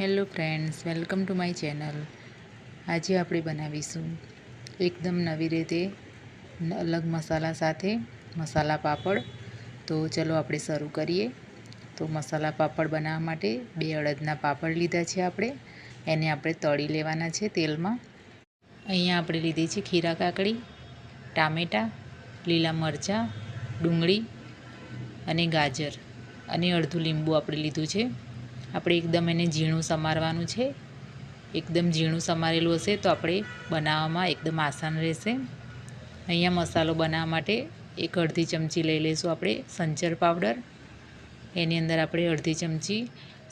Hello friends, welcome to my channel. આજે આપણે બનાવીશું એકદમ નવી રીતે અલગ મસાલા સાથે મસાલા પાપડ. તો ચલો આપણે શરૂ કરીએ. તો મસાલા પાપડ બનાવવા માટે બે અડદના પાપડ લીધા છે આપણે. એને આપણે તળી લેવાના છે તેલમાં. અહીંયા આપણે લીધી છે ખીરા કાકડી, ટામેટાં, લીલા મરચાં, ડુંગળી અને ગાજર. અને અડધું લીંબુ આપણે લીધું છે. આપણે એકદમ એને ઝીણું સમારવાનું છે. એકદમ ઝીણું સમારેલું હશે તો આપણે બનાવવામાં એકદમ આસાન રહેશે. અહીંયા મસાલો બનાવવા માટે એક અડધી ચમચી લઈ લઈશું આપણે સંચર પાવડર. એની અંદર આપણે અડધી ચમચી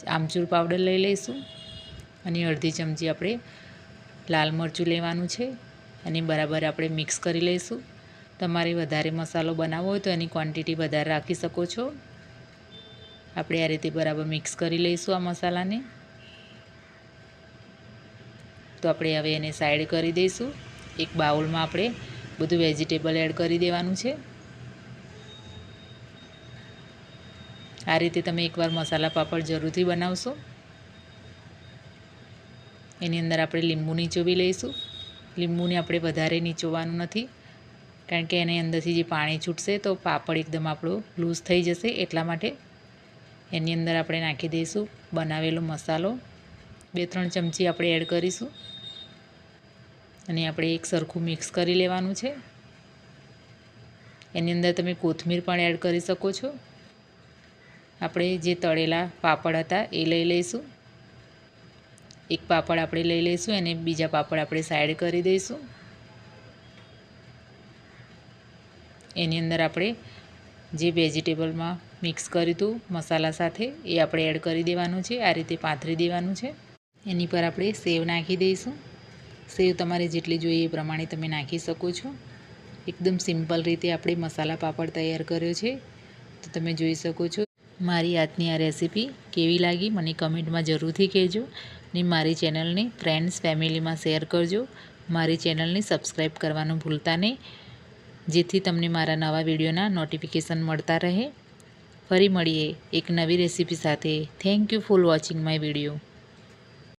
આમચૂર પાવડર લઈ લઈશું. અને અડધી ચમચી આપણે લાલ મરચું લેવાનું છે. અને બરાબર આપણે મિક્સ કરી લઈશું. તમારે વધારે મસાલો બનાવવો હોય તો એની ક્વોન્ટિટી વધારે રાખી શકો છો. આપણે આ રીતે બરાબર મિક્સ કરી લઈશું આ મસાલાને. તો આપણે હવે એને સાઈડ કરી દઈશું. એક બાઉલમાં આપણે બધું વેજીટેબલ એડ કરી દેવાનું છે. આ રીતે તમે એકવાર મસાલા પાપડ જરૂરથી બનાવશો. એની અંદર આપણે લીંબુ નીચોવી લઈશું. લીંબુને આપણે વધારે નીચોવાનું નથી. કારણ કે એની અંદરથી જે પાણી છૂટશે તો પાપડ એકદમ આપણો લૂઝ થઈ જશે એટલા માટે એની અંદર આપણે નાખી દઈશું બનાવેલો મસાલો. બે, ત્રણ ચમચી આપણે એડ કરીશું. અને આપણે એક સરખું મિક્સ કરી લેવાનું છે. એની અંદર તમે કોથમીર પણ એડ કરી શકો છો. આપણે જે તળેલા પાપડ હતા એ લઈ લઈશું. એક પાપડ આપણે લઈ લઈશું અને બીજા પાપડ આપણે સાઈડ કરી દઈશું. એની અંદર આપણે જે વેજીટેબલમાં મિક્સ કર્યું હતું મસાલા સાથે. એ આપણે એડ કરી દેવાનું છે. આ રીતે પાથરી દેવાનું છે. એની પર આપણે સેવ નાખી દઈશું. સેવ તમારે જેટલી જોઈએ એ પ્રમાણે તમે નાખી શકો છો. એકદમ સિમ્પલ રીતે આપણે મસાલા પાપડ તૈયાર કર્યો છે. તો તમે જોઈ શકો છો. મારી આજની આ રેસીપી કેવી લાગી મને કમેન્ટમાં જરૂરથી કહેજો. ને મારી ચેનલને ફ્રેન્ડ્સ, ફેમિલીમાં શેર કરજો. મારી ચેનલને સબસ્ક્રાઈબ કરવાનું ભૂલતા નહીં. જેથી તમને મારા નવા વિડીયોના નોટિફિકેશન મળતા રહે. ફરી મળીએ એક નવી રેસીપી સાથે. Thank you for watching my video